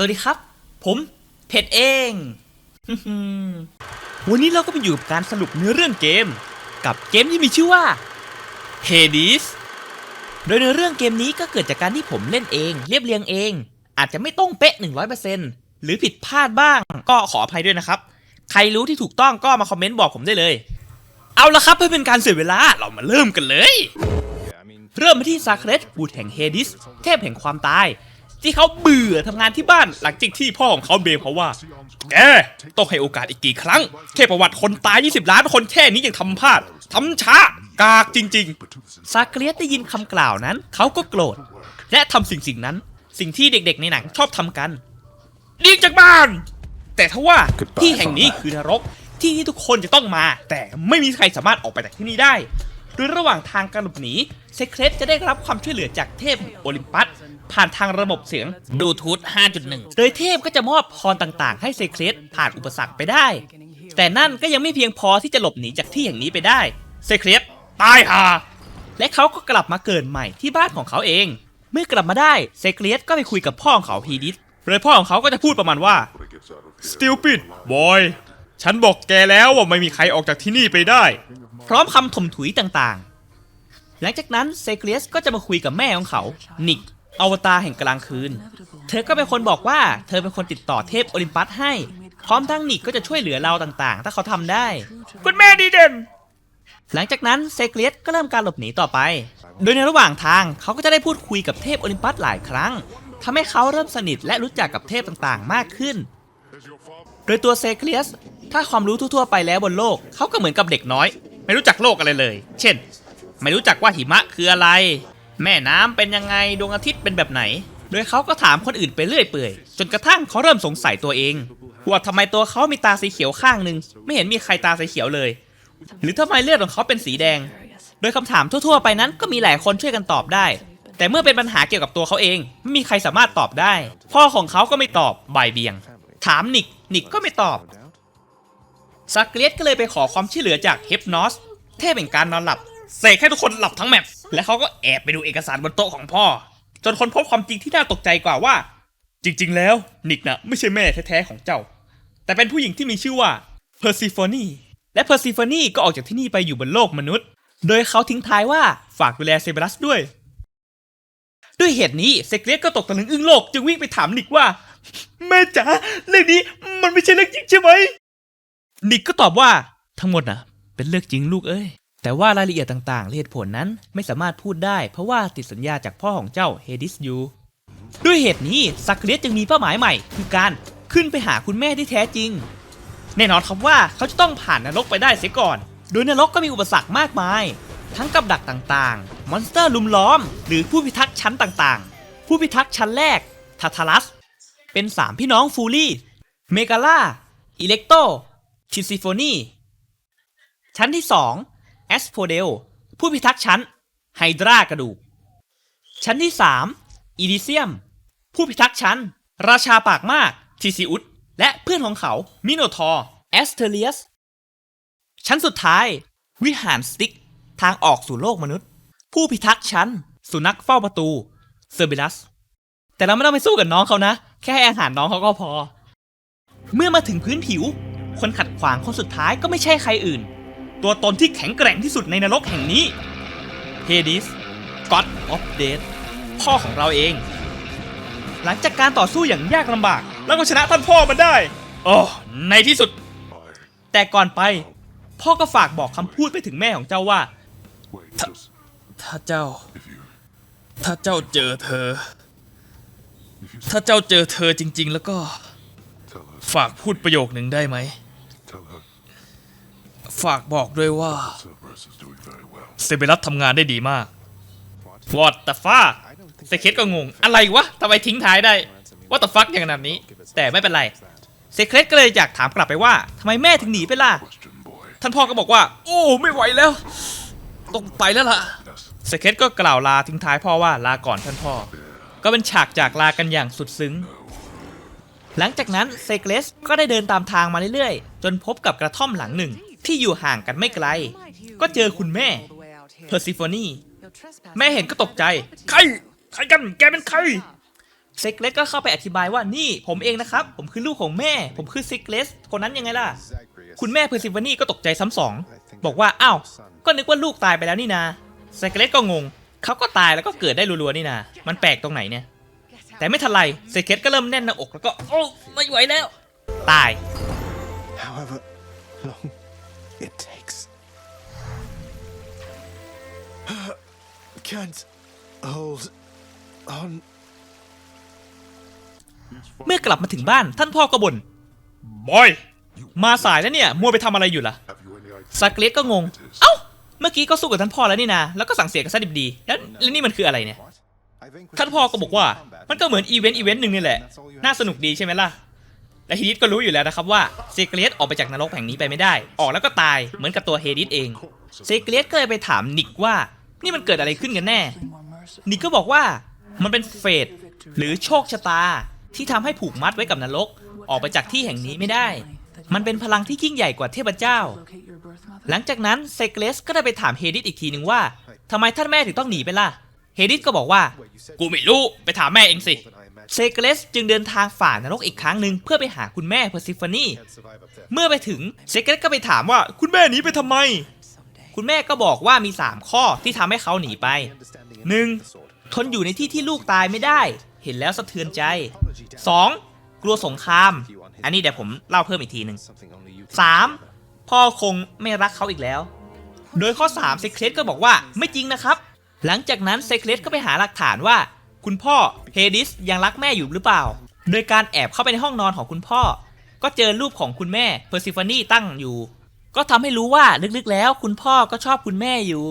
สวัสดีครับ ผมเพชรเอง วันนี้เราก็ไปอยู่กับการสรุปเนื้อเรื่องเกม กับเกมที่มีชื่อว่า Hades โดยเนื้อเรื่องเกมนี้ก็เกิดจากการที่ผมเล่นเอง เรียบเรียงเอง อาจจะไม่ต้องเป๊ะ 100%หรือผิดพลาดบ้าง ก็ขออภัยด้วยนะครับ ใครรู้ที่ถูกต้องก็มาคอมเมนต์บอกผมได้เลย เอาละครับเพื่อเป็นการเสียเวลาเรามาเริ่มกันเลย เริ่มมาที่ซาเครสบูตแห่งเฮดิสเทพแห่งความตาย ที่เขาเบื่อทำงานที่บ้านหลังจากที่พ่อของเขาเบลเขาว่า แกต้องให้โอกาสอีกกี่ครั้งเทพประวัติคนตาย 20 ล้านคนแค่นี้ยังทำพลาดทำช้ากากจริง ๆ ซาเครสได้ยินคำกล่าวนั้น เขาก็โกรธ และทำสิ่งสิ่งนั้น สิ่งที่เด็กๆในหนังชอบทำกันเรียกจากบ้าน แต่ทว่าที่แห่งนี้คือนรกที่ที่ทุกคนจะต้องมา แต่ไม่มีใครสามารถออกไปจากที่นี่ได้ โดยระหว่างทางการหลบหนีเซเครตจะได้รับความช่วยเหลือจากเทพโอลิมปัส ผ่านทางระบบเสียงบลูทูธ5.1 โดยเทพก็จะมอบพรต่างๆ ให้เซเครตผ่านอุปสรรคไปได้ แต่นั่นก็ยังไม่เพียงพอที่จะหลบหนีจากที่อย่างนี้ไปได้เซเครตตายห่าและเขาก็กลับมาเกิดใหม่ที่บ้านของเขาเอง เมื่อกลับมาได้เซเครตก็ไปคุยกับพ่อของเขาพีดิสโดยพ่อของเขาก็จะพูดประมาณว่า stupid boy ฉันบอกแกแล้วว่าไม่มีใครออกจากที่นี่ไปได้ พร้อมคำถมถุยต่างๆ หลังจากนั้นเซเกลียสก็จะมาคุยกับแม่ของเขา นิก อวตารแห่งกลางคืน เธอก็เป็นคนบอกว่าเธอเป็นคนติดต่อเทพโอลิมปัสให้ พร้อมทั้งนิกก็จะช่วยเหลือเราต่างๆ ถ้าเขาทำได้ คุณแม่ดีเด่น หลังจากนั้นเซเกลียสก็เริ่มการหลบหนีต่อไป โดยในระหว่างทางเขาก็จะได้พูดคุยกับเทพโอลิมปัสหลายครั้งทำให้เขาเริ่มสนิทและรู้จักกับเทพต่างๆ มากขึ้น โดยตัวเซเกลียสถ้าความรู้ทั่วๆไปแล้วบนโลก เขาก็เหมือนกับเด็กน้อย ไม่รู้จักโลกอะไรเลย เช่น ไม่รู้จักว่าหิมะคืออะไร แม่น้ำเป็นยังไงดวงอาทิตย์เป็นแบบไหน โดยเขาก็ถามคนอื่นไปเรื่อยเปื่อย จนกระทั่งเขาเริ่มสงสัยตัวเองว่าทำไมตัวเขามีตาสีเขียวข้างหนึ่งไม่เห็นมีใครตาสีเขียวเลย หรือทำไมเลือดของเขาเป็นสีแดง โดยคำถามทั่วๆ ไปนั้นก็มีหลายคนช่วยกันตอบได้ แต่เมื่อเป็นปัญหาเกี่ยวกับตัวเขาเอง ไม่มีใครสามารถตอบได้ พ่อของเขาก็ไม่ตอบบ่ายเบียง ถามนิกนิกก็ไม่ตอบ ซักเลียสก็เลยไปขอความช่วยเหลือจากเฮปนอสเทพแห่งการนอนหลับเสกให้ทุกคนหลับทั้งแมปและเขาก็แอบไปดูเอกสารบนโต๊ะของพ่อ จนคนพบความจริงที่น่าตกใจกว่าว่า จริง ๆ แล้วนิกนะไม่ใช่แม่แท้ๆของเจ้า แต่เป็นผู้หญิงที่มีชื่อว่าเพอร์ซิฟ n นีและเพอร์ซิฟ n นีก็ออกจากที่นี่ไปอยู่บนโลกมนุษย์ โดยเขาทิ้งท้ายว่าฝากดูแลเซเบรัสด้วย ด้วยเหตุนี้เซเกเลียสก็ตกตะลึงอึ้งโลกจึงวิ่งไปถามนิกว่าแม่จ๋าเรื่องนี้มันไม่ใช่เรื่องจริงใช่ไหม นิกก็ตอบว่าทั้งหมดนะเป็นเรื่องจริงลูกเอ้ย แต่ว่ารายละเอียดต่างๆเหตุผลนั้นไม่สามารถพูดได้ เพราะว่าติดสัญญาจากพ่อของเจ้าเฮดิสอยู่ด้วยเหตุนี้ซักเลียสจึงมีเป้าหมายใหม่ คือการขึ้นไปหาคุณแม่ที่แท้จริง แน่นอนครับว่าเขาจะต้องผ่านนรกไปได้เสียก่อน โดยนรกก็มีอุปสรรคมากมาย ทั้งกับดักต่างๆ มอนสเตอร์ลุมล้อม หรือผู้พิทักษ์ชั้นต่างๆ ผู้พิทักษ์ชั้นแรกทาทารัส เป็นสามพี่น้องฟูลี่ เมกาล่าอิเล็กโต ทิซิโฟนีชั้นที่2แอสโพเดลผู้พิทักษ์ชั้น ไฮดรากระดูก ชั้นที่3อีดิเซียม ผู้พิทักษ์ชั้น ราชาปากมากทิซิอุสและเพื่อนของเขา มิโนทอร์แอสเทเลียส ชั้นสุดท้าย วิหารสติกทางออกสู่โลกมนุษย์ ผู้พิทักษ์ชั้น สุนัขเฝ้าประตู เซอร์เบลัส แต่เราไม่ต้องไปสู้กับน้องเขานะ แค่ให้อาหารน้องเขาก็พอ เมื่อมาถึงพื้นผิว คนขัดขวางคนสุดท้ายก็ไม่ใช่ใครอื่น ตัวตนที่แข็งแกร่งที่สุดในนรกแห่งนี้เฮดิส God of Death พ่อของเราเอง หลังจากการต่อสู้อย่างยากลำบาก แล้วก็ชนะท่านพ่อมาได้ โอ้ในที่สุด แต่ก่อนไป พ่อก็ฝากบอกคำพูดไปถึงแม่ของเจ้าว่า ถ้าถ้าเจ้า ถ้าเจ้าเจอเธอ ถ้าเจ้าเจอเธอจริง ๆ แล้วก็ ฝากพูดประโยคหนึ่งได้ไหม ฝากบอกด้วยว่าเซเบรัสทำงานได้ดีมาก What the fuck เซเคสก็งง อะไรวะทำไมทิ้งท้ายได้ What the fuck อย่างนั้นนี้ แต่ไม่เป็นไรเซเคสก็เลยอยากถามกลับไปว่าทำไมแม่ถึงหนีไปล่ะ ท่านพ่อก็บอกว่า โอ้ไม่ไหวแล้วต้องไปแล้วล่ะเซเคสก็กล่าวลาทิ้งท้ายพ่อว่าลาก่อนท่านพ่อ ก็เป็นฉากจากลากันอย่างสุดซึ้ง หลังจากนั้นเซเกเลสก็ได้เดินตามทางมาเรื่อยๆ จนพบกับกระท่อมหลังหนึ่ง ที่อยู่ห่างกันไม่ไกล ก็เจอคุณแม่เพอร์ซิโฟนีแม่เห็นก็ตกใจ ใคร ใครกันแกเป็นใครเซกเลสก็เข้าไปอธิบายว่านี่ผมเองนะครับ ผมคือลูกของแม่ ผมคือเซกเลสคนนั้นยังไงล่ะ คุณแม่เพอร์ซิฟานี่ก็ตกใจซ้ำสอง บอกว่าอ้าวก็นึกว่าลูกตายไปแล้วนี่นาเซกเลสก็งงเขาก็ตายแล้วก็เกิดได้รัวๆนี่นามันแปลกตรงไหนเนี่ย แต่ไม่ทันไรเซกเลสก็เริ่มแน่นหน้าอกแล้วก็โอ้ไม่ไหวแล้ว ตาย Can't hold on. เมื่อกลับมาถึงบ้านท่านพ่อก็บ่นบอย มาสายแล้วเนี่ย มัวไปทำอะไรอยู่ล่ะสกเลสก็งง เอ้า เมื่อกี้ก็สู้กับท่านพ่อแล้วนี่นา แล้วก็สั่งเสียกันซะดิบดี แล้วแล้วนี่มันคืออะไรเนี่ย ท่านพ่อก็บอกว่า มันก็เหมือนอีเวนต์อีเวนต์หนึ่งนี่แหละ น่าสนุกดีใช่ไหมล่ะ และเฮดิสก็รู้อยู่แล้วนะครับว่าเซเกเลสออกไปจากนรกแห่งนี้ไปไม่ได้ ออกแล้วก็ตาย เหมือนกับตัวเฮดิสเอง เซเกเลสก็เลยไปถามนิกว่า นี่มันเกิดอะไรขึ้นกันแน่ นิกก็บอกว่ามันเป็นเฟตหรือโชคชะตาที่ทำให้ผูกมัดไว้กับนรก ออกไปจากที่แห่งนี้ไม่ได้ มันเป็นพลังที่ยิ่งใหญ่กว่าเทพเจ้า หลังจากนั้นเซเกเลสก็ได้ไปถามเฮดิสอีกทีหนึ่งว่าทำไมท่านแม่ถึงต้องหนีไปล่ะ เฮดิสก็บอกว่า กูไม่รู้ไปถามแม่เองสิ เซเกเลสจึงเดินทางฝ่านรกอีกครั้งหนึ่งเพื่อไปหาคุณแม่เพอร์ซิฟานีเมื่อไปถึงเซเกเลสก็ไปถามว่าคุณแม่หนีไปทำไม คุณแม่ก็บอกว่ามี 3 ข้อที่ทำให้เขาหนีไป 1. ทนอยู่ในที่ที่ลูกตายไม่ได้ เห็นแล้วสะเทือนใจ 2. กลัวสงคราม อันนี้เดี๋ยวผมเล่าเพิ่มอีกทีหนึ่ง 3. พ่อคงไม่รักเขาอีกแล้ว โดยข้อ3เซเครตก็บอกว่าไม่จริงนะครับ หลังจากนั้นเซเครตก็ไปหาหลักฐานว่า คุณพ่อเฮดิสยังรักแม่อยู่หรือเปล่า โดยการแอบเข้าไปในห้องนอนของคุณพ่อ ก็เจอรูปของคุณแม่เพอร์ซิฟานีตั้งอยู่ ก็ทำให้รู้ว่าลึกๆแล้วคุณพ่อก็ชอบคุณแม่อยู่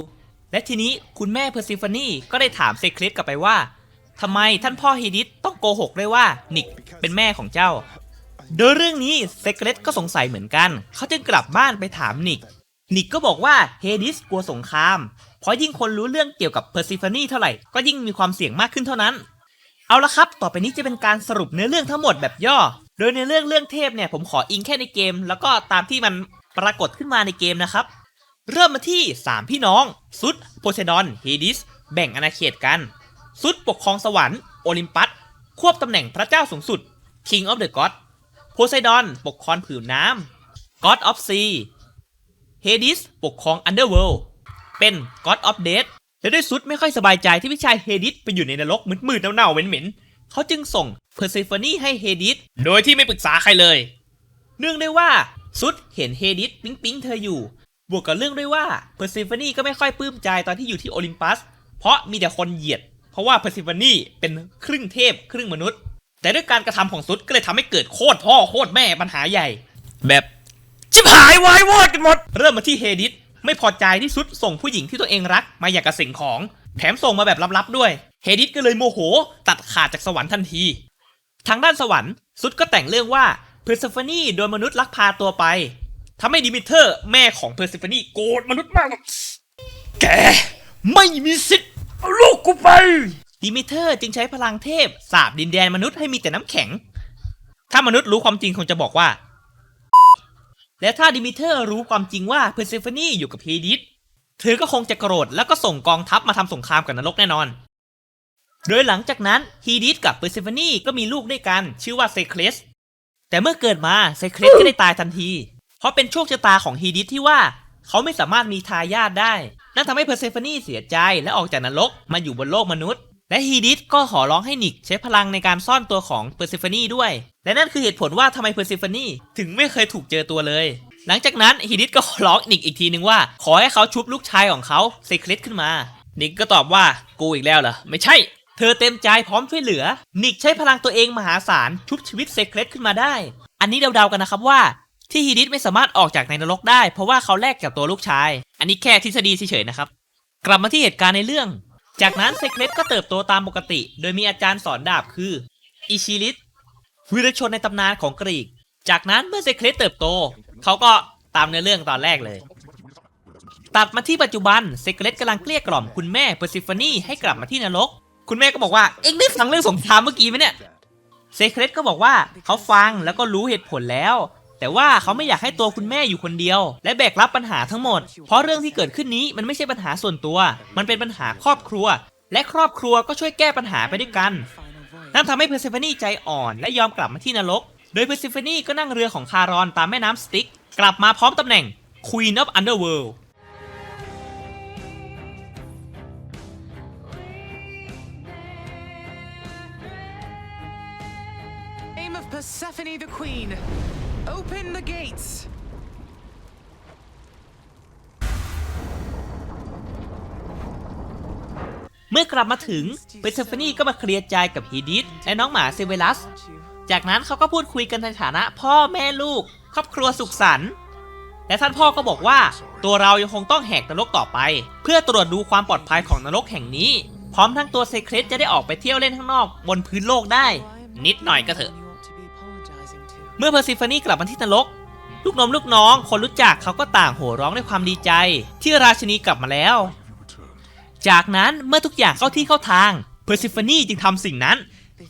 และทีนี้คุณแม่เพอร์ซิฟานีก็ได้ถามเซเครตกลับไปว่าทำไมท่านพ่อเฮดิสต้องโกหกด้วยว่านิกเป็นแม่ของเจ้า โดยเรื่องนี้เซเกเลตก็สงสัยเหมือนกัน เขาจึงกลับบ้านไปถามนิก นิกก็บอกว่าเฮดิสกลัวสงคราม เพราะยิ่งคนรู้เรื่องเกี่ยวกับเพอร์ซิฟานีเท่าไหร่ก็ยิ่งมีความเสี่ยงมากขึ้นเท่านั้น เอาละครับ ต่อไปนี้จะเป็นการสรุปเนื้อเรื่องทั้งหมดแบบย่อ โดยในเรื่องเรื่องเทพเนี่ยผมขออิงแค่ในเกม แล้วก็ตามที่มัน ปรากฏขึ้นมาในเกมนะครับ เริ่มมาที่ 3 พี่น้อง ซุดโพไซดอนเฮดิส แบ่งอาณาเขตกัน ซุดปกครองสวรรค์โอลิมปัส ควบตำแหน่งพระเจ้าสูงสุด King of the God โพไซดอนปกครองผืนน้ำ God of Sea เฮดิสปกครอง Underworld เป็น God of Death และด้วยซุดไม่ค่อยสบายใจที่พี่ชายเฮดิสไปอยู่ในนรกมืดๆเน่าๆเหม็นๆเขาจึงส่งเพอร์เซฟ n นีให้เฮดิสโดยที่ไม่ปรึกษาใครเลย เนื่องด้วยว่า ซุดเห็นเฮดิสปิ๊งปิ๊งๆเธออยู่ บวกกับเรื่องด้วยว่าเพอร์เซฟ n นีก็ไม่ค่อยปลื้มใจตอนที่อยู่ที่โอลิมปัส เพราะมีแต่คนเหยียด เพราะว่าเพอร์เซฟ n นีเป็นครึ่งเทพครึ่งมนุษย์ แต่ด้วยการกระทำของซุดก็เลยทำให้เกิดโคตรพ่อโคตรแม่ปัญหาใหญ่ แบบชิบหายวายวอดกันหมด เริ่มมาที่เฮดิสไม่พอใจที่ซุดส่งผู้หญิงที่ตัวเองรักมาอยากกับสิ่งของแถมส่งมาแบบลับๆด้วย เฮดิสก็เลยโมโห ตัดขาดจากสวรรค์ทันที ทางด้านสวรรค์ซุดก็แต่งเรื่องว่า เพอร์เซฟานีโดนมนุษย์ลักพาตัวไปทำให้ดิมิเทอร์แม่ของเพอร์เซฟานีโกรธมนุษย์มาก แก ไม่มีสิทธิ์เอาลูกกูไป ดิมิเทอร์จึงใช้พลังเทพสาบดินแดนมนุษย์ให้มีแต่น้ำแข็ง ถ้ามนุษย์รู้ความจริงคงจะบอกว่า และถ้าดิมิเทอร์รู้ความจริงว่าเพอร์เซฟานีอยู่กับเฮดิสเธอก็คงจะโกรธแล้วก็ส่งกองทัพมาทำสงครามกับนรกแน่นอน โดยหลังจากนั้นฮีดิสกับเพอร์เซฟานีก็มีลูกด้วยกัน ชื่อว่าเซเคลส แต่เมื่อเกิดมาเซเคลสก็ได้ตายทันที เพราะเป็นโชคชะตาของฮีดิสที่ว่า เขาไม่สามารถมีทายาทได้ นั่นทำให้เพอร์เซฟานีเสียใจและออกจากนรกมาอยู่บนโลกมนุษย์ และฮีดิสก็ขอร้องให้นิกใช้พลังในการซ่อนตัวของเพอร์เซฟานีด้วย และนั่นคือเหตุผลว่าทำไมเพอร์เซฟานีถึงไม่เคยถูกเจอตัวเลย หลังจากนั้นฮีดิสก็ขอร้องนิกอีกทีนึงว่า ขอให้เขาชุบลูกชายของเขาเซเคลสขึ้นมา นิกก็ตอบว่ากูอีกแล้วเหรอไม่ใช่ เธอเต็มใจพร้อมช่วยเหลือ นิกใช้พลังตัวเองมหาศาลชุบชีวิตเซเคลสขึ้นมาได้ อันนี้เดาๆกันนะครับว่าที่ฮีดิสไม่สามารถออกจากในนรกได้ เพราะว่าเขาแลกกับตัวลูกชาย อันนี้แค่ทฤษฎีเฉยๆนะครับ กลับมาที่เหตุการณ์ในเรื่อง จากนั้นเซเคลสก็เติบโตตามปกติ โดยมีอาจารย์สอนดาบคืออิชิลิสวีรชนในตำนานของกรีก จากนั้นเมื่อเซเคลสเติบโต เขาก็ตามในเรื่องตอนแรกเลย ตัดมาที่ปัจจุบันเซเคลสกำลังเกลี้ยกล่อมคุณแม่เปอร์ซิฟานีให้กลับมาที่นรก คุณแม่ก็บอกว่า เอ็งได้ฟังเรื่องสงครามเมื่อกี้ไหมเนี่ย เซเครตก็บอกว่าเขาฟังแล้วก็รู้เหตุผลแล้ว แต่ว่าเขาไม่อยากให้ตัวคุณแม่อยู่คนเดียว และแบกรับปัญหาทั้งหมด เพราะเรื่องที่เกิดขึ้นนี้มันไม่ใช่ปัญหาส่วนตัว มันเป็นปัญหาครอบครัว และครอบครัวก็ช่วยแก้ปัญหาไปด้วยกันนั่นทำให้เพอร์เซฟานีใจอ่อนและยอมกลับมาที่นรก โดยเพอร์เซฟานีก็นั่งเรือของคารอนตามแม่น้ำสติก กลับมาพร้อมตำแหน่ง Queen of Underworld Persephone the Queen. Open the gates. เมื่อกลับมาถึงเพอร์เซฟนีก็มาเคลียร์ใจกับฮีดิสและน้องหมาเซเวลัส จากนั้นเขาก็พูดคุยกันในฐานะพ่อแม่ลูก ครอบครัวสุขสันต์และท่านพ่อก็บอกว่าตัวเรายังคงต้องแหกนรกต่อไป เพื่อตรวจดูความปลอดภัยของนรกแห่งนี้ พร้อมทั้งตัวเซเครตจะได้ออกไปเที่ยวเล่นข้างนอก บนพื้นโลกได้ นิดหน่อยก็เถอะ เมื่อเพอร์ซิฟานีกลับมาที่นรก ลูกน้องลูกน้อง คนรู้จักเขาก็ต่างโห่ร้องด้วยความดีใจ ที่ราชินีกลับมาแล้ว จากนั้นเมื่อทุกอย่างเข้าที่เข้าทาง เพอร์ซิฟานีจึงทำสิ่งนั้น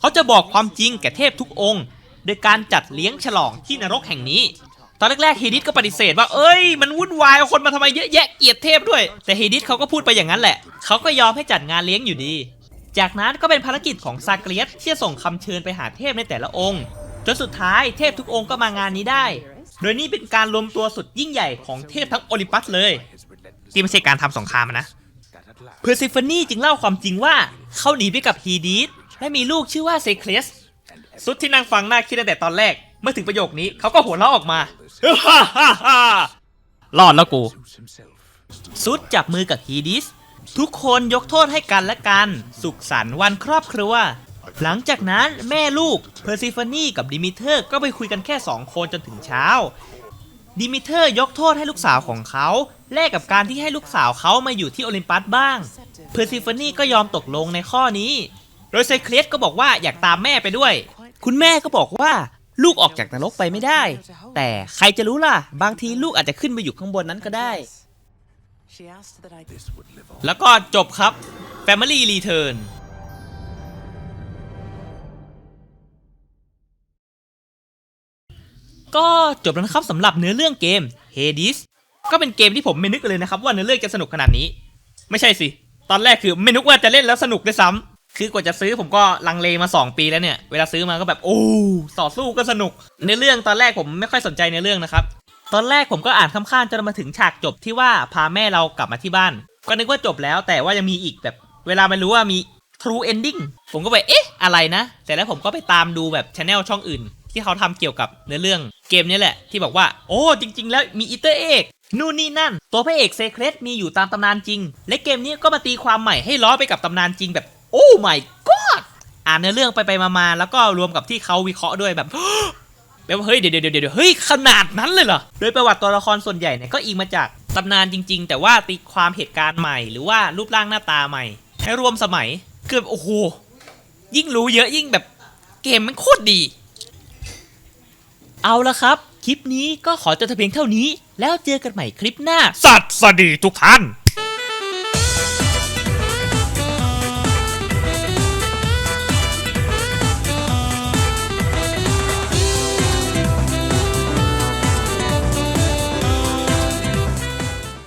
เขาจะบอกความจริงแก่เทพทุกองค์โดยการจัดเลี้ยงฉลองที่นรกแห่งนี้ ตอนแรกๆเฮดิสก็ปฏิเสธว่าเอ้ย มันวุ่นวายเอาคนมาทำไมเยอะแยะเกียดเทพด้วย แต่เฮดิสเขาก็พูดไปอย่างนั้นแหละ เขาก็ยอมให้จัดงานเลี้ยงอยู่ดี จากนั้นก็เป็นภารกิจของซาเกรียสที่จะส่งคำเชิญไปหาเทพในแต่ละองค์ จนสุดท้ายเทพทุกองค์ก็มางานนี้ได้ โดยนี่เป็นการรวมตัวสุดยิ่งใหญ่ของเทพทั้งโอลิมปัสเลยที่ไม่ใช่การทำสงครามนะ เพอร์ซิฟานีจึงเล่าความจริงว่าเขาหนีไปกับฮีดีสและมีลูกชื่อว่าเซเคลสสุดที่นั่งฟังน่าคิดตั้งแต่ตอนแรก เมื่อถึงประโยคนี้เขาก็หัวเราะออกมารอดแล้วกูสุดจับมือกับฮีดิส ทุกคนยกโทษให้กันและกัน สุขสันต์วันครอบครัว หลังจากนั้นแม่ลูกเพอร์ซิฟานีกับดิมิเทอร์ก็ไปคุยกันแค่สองคนจนถึงเช้า ดิมิเทอร์ยกโทษให้ลูกสาวของเขาแลกกับการที่ให้ลูกสาวเขามาอยู่ที่โอลิมปัสบ้าง เพอร์ซิฟานีก็ยอมตกลงในข้อนี้ โดยไซเคลสก็บอกว่าอยากตามแม่ไปด้วย คุณแม่ก็บอกว่าลูกออกจากนรกไปไม่ได้ แต่ใครจะรู้ล่ะ บางทีลูกอาจจะขึ้นไปอยู่ข้างบนนั้นก็ได้ แล้วก็จบครับ Family Return ก็จบแล้วนะครับสำหรับเนื้อเรื่องเกม Hades ก็เป็นเกมที่ผมไม่นึกเลยนะครับว่าเนื้อเรื่องจะสนุกขนาดนี้ ไม่ใช่สิ ตอนแรกคือไม่นึกว่าจะเล่นแล้วสนุกด้วยซ้ำคือกว่าจะซื้อผมก็ลังเลมา 2 ปีแล้วเนี่ย เวลาซื้อมาก็แบบโอ้ต่อสู้ก็สนุกเนื้อเรื่องตอนแรกผมไม่ค่อยสนใจในอเรื่องนะครับ ตอนแรกผมก็อ่านข้ามๆจนมาถึงฉากจบที่ว่าพาแม่เรากลับมาที่บ้าน ก็นึกว่าจบแล้วแต่ว่ายังมีอีกแบบ เวลาไม่รู้ว่ามี true ending ผมก็ไปเอ๊ะอะไรนะ แต่แล้วผมก็ไปตามดูแบบช anel ช่องอื่น ที่เขาทำเกี่ยวกับเนื้อเรื่องเกมนี้แหละ ที่บอกว่า โอ้จริง ๆ แล้วมีอีเตอร์เอกนู่นนี่นั่น ตัวพระเอกเซเครตมีอยู่ตามตำนานจริง และเกมนี้ก็มาตีความใหม่ให้ล้อไปกับตำนานจริงแบบ โอ้ my god อ่านเนื้อเรื่องไปไปมาๆแล้วก็รวมกับที่เขาวิเคราะห์ด้วยแบบแบบว่าเฮ้ยเดี๋ยวเดี๋ยวเดี๋ยวเฮ้ยขนาดนั้นเลยเหรอโดยประวัติตัวละครส่วนใหญ่เนี่ยก็อิงมาจากตำนานจริง ๆ แต่ว่าตีความเหตุการณ์ใหม่ หรือว่ารูปร่างหน้าตาใหม่ ให้รวมสมัยคือบบโอ้โหยิ่งรู้เยอะยิ่งแบบเกมมันโคตรดี เอาละครับ คลิปนี้ก็ขอจบแต่เพียงเท่านี้ แล้วเจอกันใหม่คลิปหน้า สัตว์สดีทุกท่าน